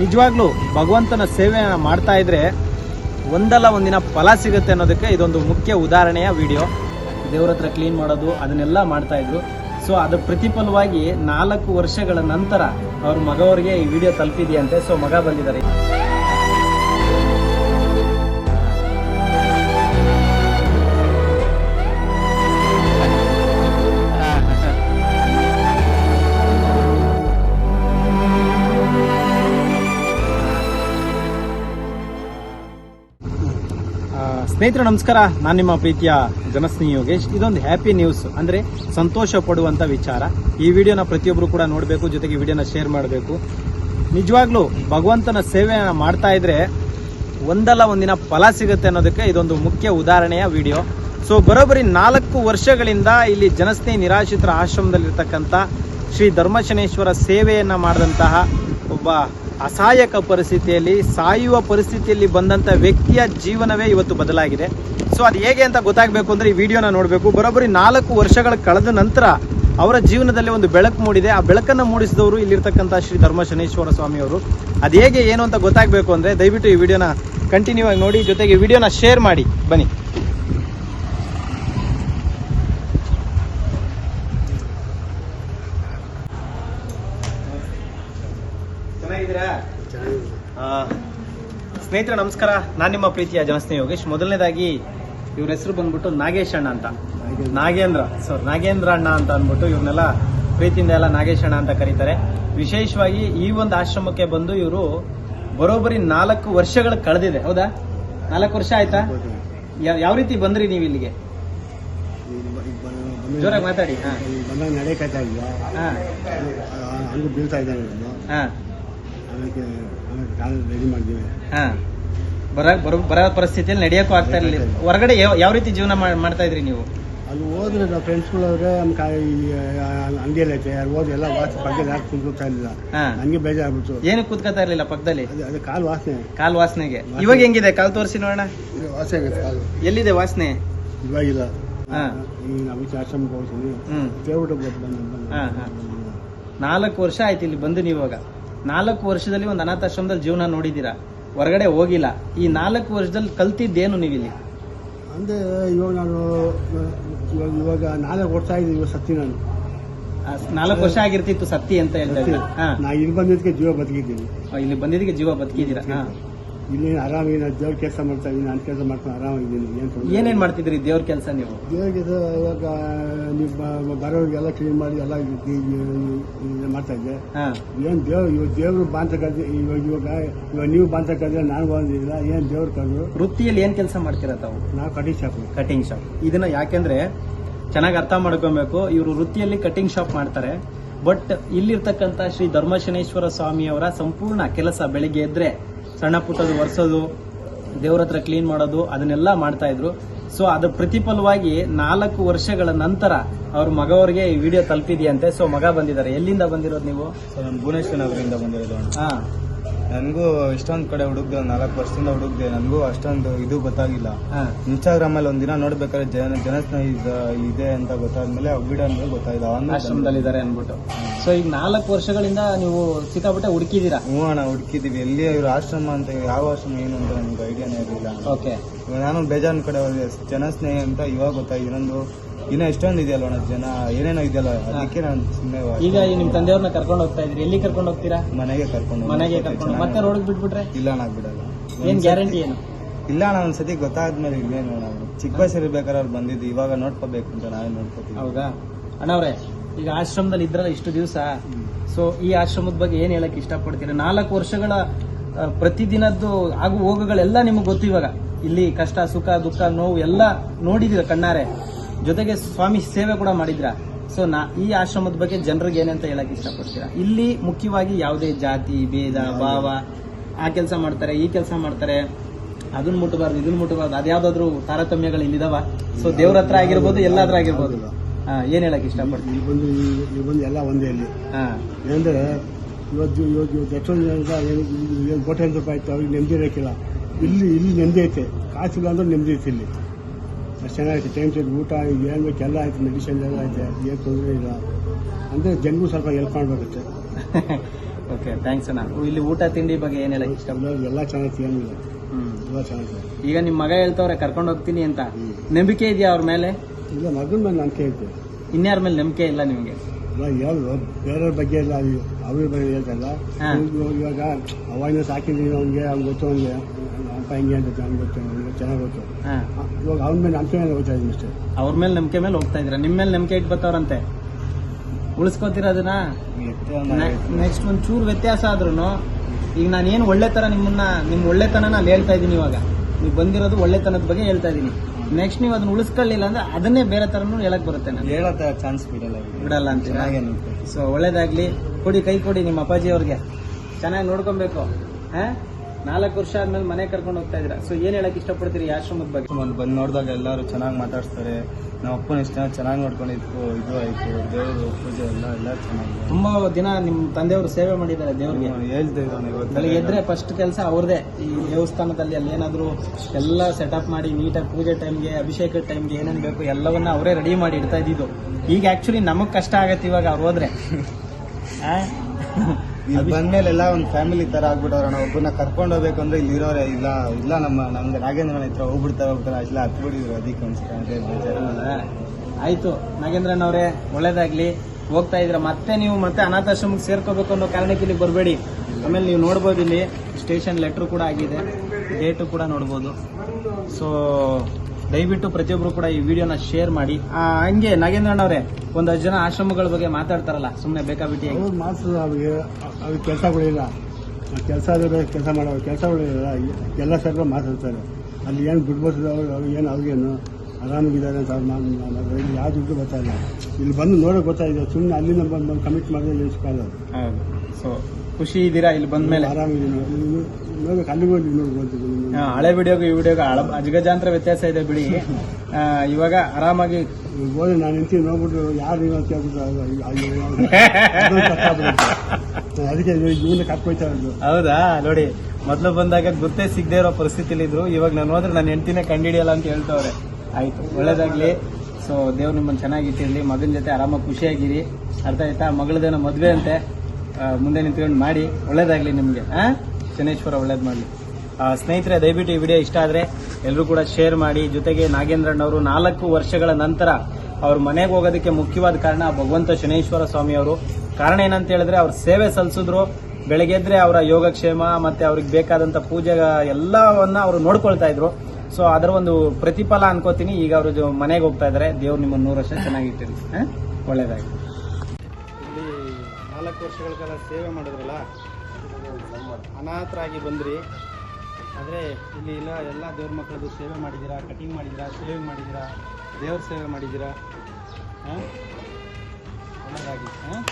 ನಿಜವಾಗ್ಲೂ ಭಗವಂತನ ಸೇವೆಯನ್ನು ಮಾಡ್ತಾ ಇದ್ರೆ ಒಂದಲ್ಲ ಒಂದಿನ ಫಲ ಸಿಗುತ್ತೆ ಅನ್ನೋದಕ್ಕೆ ಇದೊಂದು ಮುಖ್ಯ ಉದಾಹರಣೆಯ ವಿಡಿಯೋ. ದೇವ್ರ ಹತ್ರ ಕ್ಲೀನ್ ಮಾಡೋದು, ಅದನ್ನೆಲ್ಲ ಮಾಡ್ತಾ ಇದ್ರು. ಸೊ ಅದ್ರ ಪ್ರತಿಫಲವಾಗಿ ನಾಲ್ಕು ವರ್ಷಗಳ ನಂತರ ಅವ್ರ ಮಗವ್ರಿಗೆ ಈ ವಿಡಿಯೋ ತಲುಪಿದೆಯಂತೆ. ಸೊ ಮಗ ಬಂದಿದ್ದಾರೆ. ಸ್ನೇಹಿತರೆ, ನಮಸ್ಕಾರ. ನಾನು ನಿಮ್ಮ ಪ್ರೀತಿಯ ಜನಸ್ನೇಹಿ ಯೋಗೇಶ್. ಇದೊಂದು ಹ್ಯಾಪಿ ನ್ಯೂಸ್ ಅಂದ್ರೆ ಸಂತೋಷ ಪಡುವಂತ ವಿಚಾರ. ಈ ವಿಡಿಯೋನ ಪ್ರತಿಯೊಬ್ಬರು ಕೂಡ ನೋಡಬೇಕು, ಜೊತೆಗೆ ವಿಡಿಯೋನ ಶೇರ್ ಮಾಡಬೇಕು. ನಿಜವಾಗ್ಲೂ ಭಗವಂತನ ಸೇವೆಯನ್ನು ಮಾಡ್ತಾ ಇದ್ರೆ ಒಂದಲ್ಲ ಒಂದಿನ ಫಲ ಸಿಗುತ್ತೆ ಅನ್ನೋದಕ್ಕೆ ಇದೊಂದು ಮುಖ್ಯ ಉದಾಹರಣೆಯ ವಿಡಿಯೋ. ಸೊ ಬರೋಬ್ಬರಿ ನಾಲ್ಕು ವರ್ಷಗಳಿಂದ ಇಲ್ಲಿ ಜನಸ್ನೇಹಿ ನಿರಾಶ್ರಿತರ ಆಶ್ರಮದಲ್ಲಿರ್ತಕ್ಕಂಥ ಶ್ರೀ ಧರ್ಮಶನೇಶ್ವರ ಸೇವೆಯನ್ನು ಮಾಡಿದಂತಹ ಒಬ್ಬ ಅಸಹಾಯಕ ಪರಿಸ್ಥಿತಿಯಲ್ಲಿ, ಸಾಯುವ ಪರಿಸ್ಥಿತಿಯಲ್ಲಿ ಬಂದಂತ ವ್ಯಕ್ತಿಯ ಜೀವನವೇ ಇವತ್ತು ಬದಲಾಗಿದೆ. ಸೊ ಅದು ಹೇಗೆ ಅಂತ ಗೊತ್ತಾಗಬೇಕು ಅಂದ್ರೆ ಈ ವಿಡಿಯೋನ ನೋಡಬೇಕು. ಬರೋಬ್ಬರಿ ನಾಲ್ಕು ವರ್ಷಗಳ ಕಳೆದ ನಂತರ ಅವರ ಜೀವನದಲ್ಲಿ ಒಂದು ಬೆಳಕು ಮೂಡಿದೆ. ಆ ಬೆಳಕನ್ನು ಮೂಡಿಸಿದವರು ಇಲ್ಲಿರ್ತಕ್ಕಂಥ ಶ್ರೀ ಧರ್ಮ ಶನೇಶ್ವರ ಸ್ವಾಮಿಯವರು. ಅದು ಹೇಗೆ, ಏನು ಅಂತ ಗೊತ್ತಾಗಬೇಕು ಅಂದರೆ ದಯವಿಟ್ಟು ಈ ವಿಡಿಯೋನ ಕಂಟಿನ್ಯೂ ಆಗಿ ನೋಡಿ. ಜೊತೆಗೆ ವಿಡಿಯೋನ ಶೇರ್ ಮಾಡಿ. ಬನ್ನಿ ಚೆನ್ನಾಗಿದ್ದೀರಾ ಆ, ಸ್ನೇಹಿತರೆ ನಮಸ್ಕಾರ. ನಾನು ನಿಮ್ಮ ಪ್ರೀತಿಯ ಜನಸ್ನೇಹಿ ಯೋಗೇಶ್. ಮೊದಲನೇದಾಗಿ ಇವ್ರ ಹೆಸರು ಬಂದ್ಬಿಟ್ಟು ನಾಗೇಶ್ ಅಣ್ಣ ಅಂತ. ನಾಗೇಂದ್ರ ಸರ್ ನಾಗೇಂದ್ರ ಅಣ್ಣ ಅಂತ ಅಂದ್ಬಿಟ್ಟು ಇವ್ರನ್ನೆಲ್ಲ ಪ್ರೀತಿಯಿಂದ ಎಲ್ಲ ನಾಗೇಶ್ ಅಣ್ಣ ಅಂತ ಕರೀತಾರೆ. ವಿಶೇಷವಾಗಿ ಈ ಒಂದು ಆಶ್ರಮಕ್ಕೆ ಬಂದು ಇವರು ಬರೋಬ್ಬರಿ ನಾಲ್ಕು ವರ್ಷಗಳು ಕಳೆದಿದೆ. ಹೌದಾ? ನಾಲ್ಕು ವರ್ಷ ಆಯ್ತಾ? ಯಾವ ರೀತಿ ಬಂದ್ರಿ ನೀವು ಇಲ್ಲಿಗೆ? ಜೋರಾಗಿ ಮಾತಾಡಿ. ಹಾ. ಹಂಗೂ ಬೀಳ್ತಾ ಇದ್ದಾನೆ ಅದಕ್ಕೆ ರೆಡಿ ಮಾಡಿದ್ದೀವಿ. ಹಾ. ಬರ ಬರೋ ಬರೋ ಪರಿಸ್ಥಿತಿಯಲ್ಲಿ ನಡೆಯೋಕ್ಕೂ ಆಗ್ತಾ ಇರಲಿಲ್ಲ ಹೊರಗಡೆ ಯಾವ ರೀತಿ ಜೀವನ ಮಾಡ್- ಮಾಡ್ತಾ ಇದ್ರಿ ನೀವು? ಅಲ್ಲಿ ಹೋದ್ರೆ ನಾವು ಫ್ರೆಂಡ್ಸ್ಗಳು ಹೋದ್ರೆ ನಮ್ಮ ಅಂಗಡಿಯಲ್ಲಿ ಐತೆ. ಯಾರು ಹೋದ್ರೆ ಎಲ್ಲ ವಾಸನೆ ಪಕ್ಕದಲ್ಲಿ ಯಾಕೆ ಕುಂತ್ಕೋತಾ ಇರಲಿಲ್ಲ. ಹಂಗೆ ಬೇಜಾರ್ಬಿಡ್ತು. ಏನು ಕೂತ್ಕೋತಾ ಇರಲಿಲ್ಲ ಪಕ್ಕದಲ್ಲಿ? ಅದು ಕಾಲು ವಾಸನೆ. ಕಾಲು ವಾಸನೆಗೆ. ಇವಾಗ ಹೆಂಗಿದೆ? ಕಾಲು ತೋರಿಸಿ ನೋಡೋಣ. ವಾಸನೆ ಆಗುತ್ತೆ ಕಾಲು. ಎಲ್ಲಿದೆ ವಾಸನೆ? ಇವಾಗಿಲ್ಲ. ಹಾಂ. ಈಗ ನಾವು ಆಶ್ರಮಕ್ಕೆ ಹೋಗ್ತೀನಿ ಹಾ. ನಾಲ್ಕು ವರ್ಷ ಆಯ್ತು ಇಲ್ಲಿ ಬಂದು ನೀವು ಇವಾಗ. ನಾಲ್ಕು ವರ್ಷದಲ್ಲಿ ಒಂದು ಅನಾಥಾಶ್ರಮದಲ್ಲಿ ಜೀವನ ನೋಡಿದ್ದೀರಾ? ಹೊರಗಡೆ ಹೋಗಿಲ್ಲ. ಈ ನಾಲ್ಕು ವರ್ಷದಲ್ಲಿ ಕಲ್ತಿದ್ದೇನು ನೀವಿಲ್ಲಿ? ಅಂದ್ರೆ ಇವಾಗ ನಾನು ಇವಾಗ ಇವಾಗ ನಾಲ್ಕು ವರ್ಷ ಆಗಿದೆ ಇವಾಗ ಸತ್ತಿ ನಾನು. ನಾಲ್ಕು ವರ್ಷ ಆಗಿರ್ತಿತ್ತು ಸತ್ತಿ ಅಂತ ಹೇಳ್ತಾ ನಾ ಇಲ್ಲಿ ಬಂದಿದ್ದಕ್ಕೆ ಜೀವ ಬದುಕಿದ್ದೀನಿ. ಇಲ್ಲಿ ಬಂದಿದ್ದಕ್ಕೆ ಜೀವ ಬದುಕಿದ್ದೀರಾ? ಇಲ್ಲಿ ಆರಾಮಾಗಿ ನಾನು ದೇವ್ರ ಕೆಲಸ ಮಾಡ್ತಾ ಇದ್ದೀನಿ ನಾನು ಕೆಲಸ ಮಾಡ್ಕೊಂಡು ಆರಾಮಾಗಿದ್ದೀನಿ ಏನು ತೊಂದ್ರೆ ಏನೇನ್ ಮಾಡ್ತಿದ್ರಿ ದೇವ್ರ ಕೆಲಸ ನೀವು? ದೇವ್ರಿಗೆ ಇದು ಇವಾಗ ನೀವು ಬರೋರಿಗೆಲ್ಲ ಕ್ಲೀನ್ ಮಾಡಿ ಎಲ್ಲ ಇದು- ಮಾಡ್ತಾ ಇದ್ದೆ. ಹಾ. ಏನು ದೇವ್ರು ಇವಾಗ ದೇವ್ರು ಬಾಂತ ಕರೆದು ಇವಾಗ ಇವಾಗ ಇವಾಗ ನೀವು ಬಾಂತ ಕರೆದ್ರೆ ನಾನು ಬಂದಿಲ್ಲ ಏನು ದೇವ್ರ ಕರೆದ್ರು? ವೃತ್ತಿಯಲ್ಲಿ ಏನ್ ಕೆಲಸ ಮಾಡ್ತೀರಾ ತಾವು? ನಾವು ಕಟಿಂಗ್ ಶಾಪ್ ಕಟಿಂಗ್ ಶಾಪ್ ಇದನ್ನ ಯಾಕೆಂದ್ರೆ ಚೆನ್ನಾಗಿ ಅರ್ಥ ಮಾಡ್ಕೊಬೇಕು. ಇವರು ವೃತ್ತಿಯಲ್ಲಿ ಕಟಿಂಗ್ ಶಾಪ್ ಮಾಡ್ತಾರೆ. ಬಟ್ ಇಲ್ಲಿರ್ತಕ್ಕಂಥ ಶ್ರೀ ಧರ್ಮಶನೇಶ್ವರ ಸ್ವಾಮಿಯವರ ಸಂಪೂರ್ಣ ಕೆಲಸ ಬೆಳಿಗ್ಗೆ ಎದ್ರೆ ಸಣ್ಣ ಪುಟ್ಟದು ಒರೆಸೋದು ದೇವ್ರ ಹತ್ರ ಕ್ಲೀನ್ ಮಾಡೋದು ಅದನ್ನೆಲ್ಲ ಮಾಡ್ತಾ ಇದ್ರು. ಸೊ ಅದ್ರ ಪ್ರತಿಫಲವಾಗಿ ನಾಲ್ಕು ವರ್ಷಗಳ ನಂತರ ಅವ್ರ ಮಗವರಿಗೆ ಈ ವಿಡಿಯೋ ತಲುಪಿದೆಯಂತೆ. ಸೊ ಮಗ ಬಂದಿದ್ದಾರೆ. ಎಲ್ಲಿಂದ ಬಂದಿರೋದು ನೀವು? ಸೊ ನಾನು ಭುವನೇಶ್ವರ ನಗರದಿಂದ ಬಂದಿರೋದು ಹಾ. ನನಗೂ ಇಷ್ಟೊಂದು ಕಡೆ ಹುಡುಕ್ದೆ ಒಂದು ನಾಲ್ಕು ವರ್ಷದಿಂದ ಹುಡುಕ್ದೆ ನನಗೂ ಅಷ್ಟೊಂದು ಇದು ಗೊತ್ತಾಗಿಲ್ಲ. ಇನ್ಸ್ಟಾಗ್ರಾಮ್ ಅಲ್ಲಿ ಒಂದಿನ ನೋಡ್ಬೇಕಾದ್ರೆ ಜನ ಜನಸ್ನೇಹಿ ಇದೆ ಅಂತ ಗೊತ್ತಾದ್ಮೇಲೆ ವಿಡಿಯೋ ಅಂದ್ರೆ ಗೊತ್ತಾಗಿಲ್ಲ ಆಶ್ರಮದಲ್ಲಿ ಇದ್ದಾರೆ ಅನ್ಬಿಟ್ಟು ಸೊ ಈಗ ನಾಲ್ಕು ವರ್ಷಗಳಿಂದ ನೀವು ಸಿಕ್ಕಾಪಟ್ಟೆ ಹುಡುಕಿದ್ದೀರಾ? ಹ್ಞೂ ಅಣ್ಣ ಹುಡುಕಿದೀವಿ ಎಲ್ಲಿ ಇವ್ರ ಆಶ್ರಮ ಅಂತ ಯಾವ ಆಶ್ರಮ ಏನು ಅಂತ ನನಗೆ ಐಡಿಯಾನೇ ಇರಲಿಲ್ಲ. ಓಕೆ ನಾನು ಬೇಜಾನ್ ಕಡೆ ಹೋದೆ. ಜನಸ್ನೇಹಿ ಅಂತ ಇವಾಗ ಗೊತ್ತಾಗಿದೆ. ಇನ್ನೊಂದು ಇನ್ನ ಎಷ್ಟೊಂದು ಇದೆಯಲ್ಲ ಅಣ್ಣ ಜನ? ಏನೇನೋ ಇದೆಯಲ್ಲ ಅದಕ್ಕೆ ನಾನು ಸುಮ್ಮನೆ ಈಗ ನಿಮ್ ತಂದೆಯವ್ರನ್ನ ಕರ್ಕೊಂಡು ಹೋಗ್ತಾ ಇದ್ರಿ. ಎಲ್ಲಿ ಕರ್ಕೊಂಡು ಹೋಗ್ತೀರಾ? ಮನೆಗೆ ಕರ್ಕೊಂಡು ಹೋಗಿ ಮನೆಗೆ ಕರ್ಕೊಂಡು ಮತ್ತೆ ರೋಡ್ ಬಿಟ್ಬಿಟ್ರೆ? ಇಲ್ಲ ಅಣ್ಣ ಬಿಡಲ್ಲ. ಏನ್ ಗ್ಯಾರಂಟಿ ಏನು? ಇಲ್ಲ ಅಣ್ಣ ಒಂದ್ಸತಿ ಗೊತ್ತಾದ್ಮೇಲೆ ಇಲ್ಲೇನು ನಾವು ಚಿಕ್ಕ ವಯಸ್ಸಲ್ಲಿ ಇರ್ಬೇಕಾದ್ರೆ ಅವ್ರು ಬಂದಿದ್ದು. ಇವಾಗ ನೋಡ್ಕೋಬೇಕು ಅಂತ ನಾವೇ ನೋಡ್ಕೋತೀವಿ. ಹೌದಾ? ಅಣ್ಣವ್ರೆ ಈಗ ಆಶ್ರಮದಲ್ಲಿ ಇದ್ರಲ್ಲ ಇಷ್ಟು ದಿವಸ ಸೊ ಈ ಆಶ್ರಮದ ಬಗ್ಗೆ ಏನ್ ಹೇಳಕ್ ಇಷ್ಟಪಡ್ತೀರಾ? ನಾಲ್ಕು ವರ್ಷಗಳ ಆ, ಪ್ರತಿದಿನದ್ದು ಆಗು ಹೋಗುಗಳೆಲ್ಲ ನಿಮ್ಗೆ ಗೊತ್ತು ಇವಾಗ. ಇಲ್ಲಿ ಕಷ್ಟ ಸುಖ ದುಃಖ ನೋವು ಎಲ್ಲ ನೋಡಿದಿರ ಕಣ್ಣಾರೆ? ಜೊತೆಗೆ ಸ್ವಾಮಿ ಸೇವೆ ಕೂಡ ಮಾಡಿದ್ರ? ಸೊ ನಾ ಈ ಆಶ್ರಮದ ಬಗ್ಗೆ ಜನರಿಗೆ ಏನಂತ ಹೇಳಕ್ ಇಷ್ಟಪಡ್ತೀರಾ? ಇಲ್ಲಿ ಮುಖ್ಯವಾಗಿ ಯಾವುದೇ ಜಾತಿ ಭೇದ ಭಾವ ಆ ಕೆಲಸ ಮಾಡ್ತಾರೆ ಈ ಕೆಲಸ ಮಾಡ್ತಾರೆ ಅದನ್ನ ಮುಟ್ಟಬಾರ್ದು ಇದನ್ನ ಮುಟ್ಟಬಾರ್ದು ಅದ್ಯಾವ್ದಾದ್ರು ತಾರತಮ್ಯಗಳು ಇಲ್ಲಿದಾವ? ಸೊ ದೇವ್ರ ಹತ್ರ ಆಗಿರ್ಬೋದು ಎಲ್ಲಾದ್ರ ಆಗಿರ್ಬೋದು. ಹಾ ಏನ್ ಹೇಳಕ್ ಇಷ್ಟಪಡ್ತೀನಿ ಇಲ್ಲಿ ಬಂದು ಈ- ಇಲ್ಲಿ ಬಂದು ಎಲ್ಲ ಒಂದೇ ಇಲ್ಲಿ. ಹಾ. ಏನಂದ್ರೆ ಇವತ್ತು ಇವತ್ತು ಏನು ಕೋಟ್ಯಾಂತರ ರೂಪಾಯಿ ಇತ್ತು ಅವ್ರಿಗೆ ನೆಮ್ಮದಿ ಇರೋಕ್ಕಿಲ್ಲ. ಇಲ್ಲಿ ಇಲ್ಲಿ ನೆಮ್ಮದಿ ಐತೆ. ಕಾಸಿಲ್ಲ ಅಂದ್ರೆ ನೆಮ್ಮದಿ ಐತೆ ಇಲ್ಲಿ. ಚೆನ್ನಾಗೈತೆ ಟೈಮ್ ಟೈಮ್ ಊಟ ಏನು ಬೇಕು ಎಲ್ಲ ಆಯ್ತು ಮೆಡಿಸಿನ್ ಎಲ್ಲ ಐತೆ ಏನು ತೊಂದರೆ ಇಲ್ಲ. ಅಂದರೆ ಜನಗೂ ಸ್ವಲ್ಪ ಹೆಲ್ಪ್ ಮಾಡಬೇಕಷ್ಟೆ. ಓಕೆ ಥ್ಯಾಂಕ್ಸ್ ಅಣ್ಣ. ಇಲ್ಲಿ ಊಟ ತಿಂಡಿ ಬಗ್ಗೆ ಏನಿಲ್ಲ ಇಷ್ಟ? ಎಲ್ಲ ಚೆನ್ನಾಗಿ ಏನಿಲ್ಲ. ಎಲ್ಲ ಚೆನ್ನಾಗಿದೆ ಈಗ ನಿಮ್ಮ ಮಗ ಹೇಳ್ತವ್ರೆ ಕರ್ಕೊಂಡು ಹೋಗ್ತೀನಿ ಅಂತ. ನಂಬಿಕೆ ಇದೆಯಾ ಅವ್ರ ಮೇಲೆ? ಇಲ್ಲ ಮಗನ ಮೇಲೆ ನಂಬಿಕೆ ಐತೆ ಇನ್ಯಾರ ಮೇಲೆ ನಂಬಿಕೆ ಇಲ್ಲ ನಿಮಗೆ? ಇಲ್ಲ ಹೇಳು ಬೇರೆಯವ್ರ ಬಗ್ಗೆ ಎಲ್ಲ ಅದು ಅವ್ರ ಬಗ್ಗೆ ಹೇಳ್ತಲ್ಲ. ಇವಾಗ ಅವಾಯ್ನೆಸ್ ಹಾಕಿದ್ದೀನಿ ಅವ್ನಿಗೆ ಅವ್ನು ಗೊತ್ತು ಅವ್ನಿಗೆ. ಅಪ್ಪ ಹಿಂಗೆ ಅಂತ ಚೆನ್ನಾಗಿ ಗೊತ್ತು ಚೆನ್ನಾಗಿ ಗೊತ್ತು ಹಾ. ಇವಾಗ ಅವ್ರ ಮೇಲೆ ನಂಬಿಕೆ ಮೇಲೆ ಹೋಗ್ತಾ ಇದ್ದೀನಿ ಅಷ್ಟೇ. ಅವ್ರ ಮೇಲೆ ನಂಬಿಕೆ ಮೇಲೆ ಹೋಗ್ತಾ ಇದ್ರ ನಿಮ್ಮ ಮೇಲೆ ನಂಬಿಕೆ ಇಟ್ಟು ಬರ್ತಾವ್ರಂತೆ ಉಳಿಸ್ಕೋತೀರ ಅದನ್ನ? ನೆಕ್ಸ್ಟ್ ಒಂದು ಚೂರು ವ್ಯತ್ಯಾಸ ಆದ್ರೂ ಈಗ ನಾನು ಏನು ಒಳ್ಳೆತನ ನಿಮ್ಮನ್ನ ನಿಮ್ಮ ಒಳ್ಳೆತನ ನಾನು ಹೇಳ್ತಾ ಇದ್ದೀನಿ ಇವಾಗ. ನೀವು ಬಂದಿರೋದು ಒಳ್ಳೆತನದ ಬಗ್ಗೆ ಹೇಳ್ತಾ ಇದ್ದೀನಿ ನೆಕ್ಸ್ಟ್ ನೀವು ಅದನ್ನ ಉಳಿಸ್ಕೊಳ್ಳಿಲ್ಲ ಅಂದ್ರೆ ಅದನ್ನೇ ಬೇರೆ ತರನು ಹೇಳಕ್ ಬರುತ್ತೆ ನಾನು ಹೇಳತ್ತ ಚಾನ್ಸ್ ಬಿಡಲ್ಲ. ಬಿಡಲ್ಲ ಅಂತ. ಸೊ ಒಳ್ಳೇದಾಗ್ಲಿ. ಕೊಡಿ ಕೈ ಕೊಡಿ ನಿಮ್ಮ ಅಪ್ಪಾಜಿ ಅವ್ರಿಗೆ. ಚೆನ್ನಾಗಿ ನೋಡ್ಕೊಬೇಕು. ಹಾ? ನಾಲ್ಕು ವರ್ಷ ಆದ್ಮೇಲೆ ಮನೆ ಕರ್ಕೊಂಡು ಹೋಗ್ತಾ ಇದ್ದೀರಾ? ಸೊ ಏನ್ ಹೇಳಕ್ ಇಷ್ಟಪಡ್ತೀರಿ ಈ ಆಶ್ರಮದ ಬಗ್ಗೆ? ಒಂದು ಬಂದು ನೋಡಿದಾಗ ಎಲ್ಲರೂ ಚೆನ್ನಾಗಿ ಮಾತಾಡ್ತಾರೆ ನಮ್ಮ ಅಪ್ಪನ ಇಷ್ಟ ಚೆನ್ನಾಗಿ ನೋಡ್ಕೊಂಡಿದ್ದು ಇದು ಆಯ್ತು ದೇವರು ಪೂಜೆ ಎಲ್ಲ ಎಲ್ಲ ಚೆನ್ನಾಗಿ ತುಂಬಾ ದಿನ ನಿಮ್ ತಂದೆಯವರು ಸೇವೆ ಮಾಡಿದ್ದಾರೆ ದೇವ್ರಿಗೆ. ಹೇಳ್ತಾ ಇದ್ದಾನೆ ಇವತ್ತು. ಎದ್ರೆ ಫಸ್ಟ್ ಕೆಲಸ ಅವ್ರದೇ. ಈ ದೇವಸ್ಥಾನದಲ್ಲಿ ಅಲ್ಲಿ ಏನಾದ್ರು ಎಲ್ಲ ಸೆಟಪ್ ಮಾಡಿ ನೀಟಾಗಿ ಪೂಜೆ ಟೈಮ್ಗೆ ಅಭಿಷೇಕದ ಟೈಮ್ಗೆ ಏನೇನು ಬೇಕು ಎಲ್ಲವನ್ನ ಅವರೇ ರೆಡಿ ಮಾಡಿ ಇಡ್ತಾ ಇದ್ದಿದ್ದು. ಈಗ ಆಕ್ಚುಲಿ ನಮಗ್ ಕಷ್ಟ ಆಗತ್ತೆ ಇವಾಗ ಅವ್ರು ಹೋದ್ರೆ? ಇಲ್ಲಿ ಬಂದ್ಮೇಲೆ ಎಲ್ಲ ಒಂದು ಫ್ಯಾಮಿಲಿ ತರ ಆಗ್ಬಿಟ್ಟವ್ರಣ ಒಬ್ಬನ ಕರ್ಕೊಂಡು ಹೋಗ್ಬೇಕು ಅಂದ್ರೆ ಇಲ್ಲಿ ಇರೋರೇ ಇಲ್ಲ ಇಲ್ಲ ನಮ್ಮ, ನಮ್ಗೆ ನಾಗೇಂದ್ರ ಮನೆ ಹತ್ರ ಹೋಗ್ಬಿಡ್ತಾರೆ ಹೋಗ್ತಾರೆ ಅಲ್ಲ ಹತ್ಬಿಟ್ಟಿದ್ರು ಅದಕ್ಕೆ ಅನ್ಸುತ್ತೆ? ಆಯ್ತು. ನಾಗೇಂದ್ರನ್ ಅವರೇ, ಒಳ್ಳೇದಾಗ್ಲಿ. ಹೋಗ್ತಾ ಇದ್ರ ಮತ್ತೆ ನೀವು ಮತ್ತೆ ಅನಾಥಾಶ್ರಮಕ್ಕೆ ಸೇರ್ಕೋಬೇಕು ಅನ್ನೋ ಕಾರಣಕ್ಕೆ ಇಲ್ಲಿ ಬರಬೇಡಿ. ಆಮೇಲೆ ನೀವು ನೋಡ್ಬೋದು ಇಲ್ಲಿ. ಸ್ಟೇಷನ್ ಲೆಟ್ರ್ ಕೂಡ ಆಗಿದೆ. ಡೇಟು ಕೂಡ ನೋಡ್ಬೋದು. ಸೊ ದಯವಿಟ್ಟು ಪ್ರತಿಯೊಬ್ಬರು ಕೂಡ ಈ ವಿಡಿಯೋನ ಶೇರ್ ಮಾಡಿ. ಹಂಗೆ ನಾಗೇಂದ್ರಣ್ಣ ಅವರೇ ಒಂದಷ್ಟು ಜನ ಆಶ್ರಮಗಳ ಬಗ್ಗೆ ಮಾತಾಡ್ತಾರಲ್ಲ ಸುಮ್ಮನೆ ಬೇಕಾಬಿಟ್ಟಿ ಅವ್ರು ಮಾತ್ರ ಅವ್ರಿಗೆ ಅವ್ರಿಗೆ ಕೆಲಸಗಳಿಲ್ಲ ಕೆಲಸ ಆದರೆ ಕೆಲಸ ಮಾಡೋ ಕೆಲಸಗಳಿಲ್ಲ ಎಲ್ಲ ಸರ್ಗಳು ಮಾತಾಡ್ತಾರೆ ಅಲ್ಲಿ ಏನು ಬಿಡ್ಬೋದು ಅವ್ರು ಅವ್ರು ಏನು ಅವ್ರಿಗೇನು? ಆರಾಮಾಗಿದ್ದಾರೆ ಅಂತ ಅವ್ರು ಮಾಡಿ ಯಾವ ದುಡ್ಡು ಬರ್ತಾ ಇಲ್ಲ. ಇಲ್ಲಿ ಬಂದು ನೋಡೋಕೆ ಗೊತ್ತಾಗಿದೆ ಸುಮ್ಮನೆ ಅಲ್ಲಿಂದ ಬಂದು ಬಂದು ಕಮಿಟ್ ಮಾಡಿದ್ರೆ ನಿಲ್ಸ್ಕೊಳ್ಳೋದು ಹೌದು. ಸೊ ಖುಷಿ ಇದ್ದೀರಾ ಇಲ್ಲಿ ಬಂದ ಮೇಲೆ ಆರಾಮಿದ್ದೀನಿ ನೋಡ್ಬೇಕು ಅಲ್ಲಿಗೆ ಹೋಗಿ ನೋಡ್ಬೋದು. ಹಳೆ ವಿಡಿಯೋಗೂ ಈ ವಿಡಿಯೋಗೂ ಅಜಗಜಾಂತರ ವ್ಯತ್ಯಾಸ ಇದೆ ಬಿಡಿ. ಇವಾಗ ಆರಾಮಾಗಿ ಹೋಗಿ ನಾನು ನಿಂತು ನೋಡ್ಬಿಟ್ಟು ಯಾರು ನೀವು ಅಂತ ತಪ್ಪಾಗ್ಬಿಡುತ್ತೆ. ಅದಕ್ಕೆ ಇವನ್ನ ಕರ್ಕೊಯ್ತಾ ಇರೋದು ಹೌದಾ ನೋಡಿ ಮೊದಲು ಬಂದಾಗ ಗೊತ್ತೇ ಸಿಗದೇ ಇರೋ ಪರಿಸ್ಥಿತಿಲಿ ಇದ್ರು ಇವಾಗ ನಾನು ಹೋದ್ರೆ ನನ್ನ ಹೆಂಡತಿನೇ ಕಂಡಿಡಿಯಲ್ಲ ಅಂತ ಹೇಳ್ತವ್ರೆ ಆಯ್ತು ಒಳ್ಳೇದಾಗ್ಲಿ ಸೊ ದೇವ್ರು ನಿಮ್ಮನ್ನ ಚೆನ್ನಾಗಿಟ್ಟಿರ್ಲಿ ಮಗನ ಜೊತೆ ಆರಾಮಾಗಿ ಖುಷಿಯಾಗಿರಿ ಅರ್ಥ ಆಯ್ತಾ ಮಗಳದೇನೋ ಮದ್ವೆ ಅಂತೆ ಮುಂದೆ ನಿಂತ್ಕೊಂಡು ಮಾಡಿ ಒಳ್ಳೇದಾಗ್ಲಿ ನಿಮಗೆ ಆ ಶನೇಶ್ವರ ಒಳ್ಳೇದು ಮಾಡಲಿ ಆ, ಸ್ನೇಹಿತರೆ ದಯವಿಟ್ಟು ಈ ವಿಡಿಯೋ ಇಷ್ಟ ಆದ್ರೆ ಎಲ್ಲರೂ ಕೂಡ ಶೇರ್ ಮಾಡಿ. ಜೊತೆಗೆ ನಾಗೇಂದ್ರಣ್ಣ ಅವರು ನಾಲ್ಕು ವರ್ಷಗಳ ನಂತರ ಅವ್ರ ಮನೆಗೆ ಹೋಗೋದಕ್ಕೆ ಮುಖ್ಯವಾದ ಕಾರಣ ಭಗವಂತ ಶನೇಶ್ವರ ಸ್ವಾಮಿ ಅವರು. ಕಾರಣ ಏನಂತ ಹೇಳಿದ್ರೆ ಅವ್ರ ಸೇವೆ ಸಲ್ಲಿಸಿದ್ರು ಬೆಳಗ್ಗೆದ್ರೆ ಅವರ ಯೋಗಕ್ಷೇಮ ಮತ್ತೆ ಅವ್ರಿಗೆ ಬೇಕಾದಂತ ಪೂಜೆ ಎಲ್ಲವನ್ನ ಅವರು ನೋಡ್ಕೊಳ್ತಾ ಇದ್ರು. ಸೊ ಅದರ ಒಂದು ಪ್ರತಿಫಲ ಅನ್ಕೋತೀನಿ. ಈಗ ಅವರು ಮನೆಗೆ ಹೋಗ್ತಾ ಇದ್ದಾರೆ ದೇವ್ರು ನಿಮ್ಮ ನೂರು ವರ್ಷ ಚೆನ್ನಾಗಿಟ್ಟಿರಿ? ಒಳ್ಳೇದಾಗಿ ಇಲ್ಲಿ ನಾಲ್ಕು ವರ್ಷಗಳ ಕಾಲ ಸೇವೆ ಮಾಡಿದ್ರಲ್ಲ? ಅನಾಥರಾಗಿ ಬಂದ್ರಿ. ಆದರೆ ಇಲ್ಲಿ ಎಲ್ಲ ಎಲ್ಲ ದೇವ್ರ ಮಕ್ಕಳದ್ದು ಸೇವೆ ಮಾಡಿದ್ದೀರಾ ಕಟಿಂಗ್ ಮಾಡಿದ್ದೀರಾ ಸೇವೆ ಮಾಡಿದ್ದೀರಾ, ದೇವ್ರ ಸೇವೆ ಮಾಡಿದ್ದೀರಾ? ಹಾಂ? ಹಾಂ?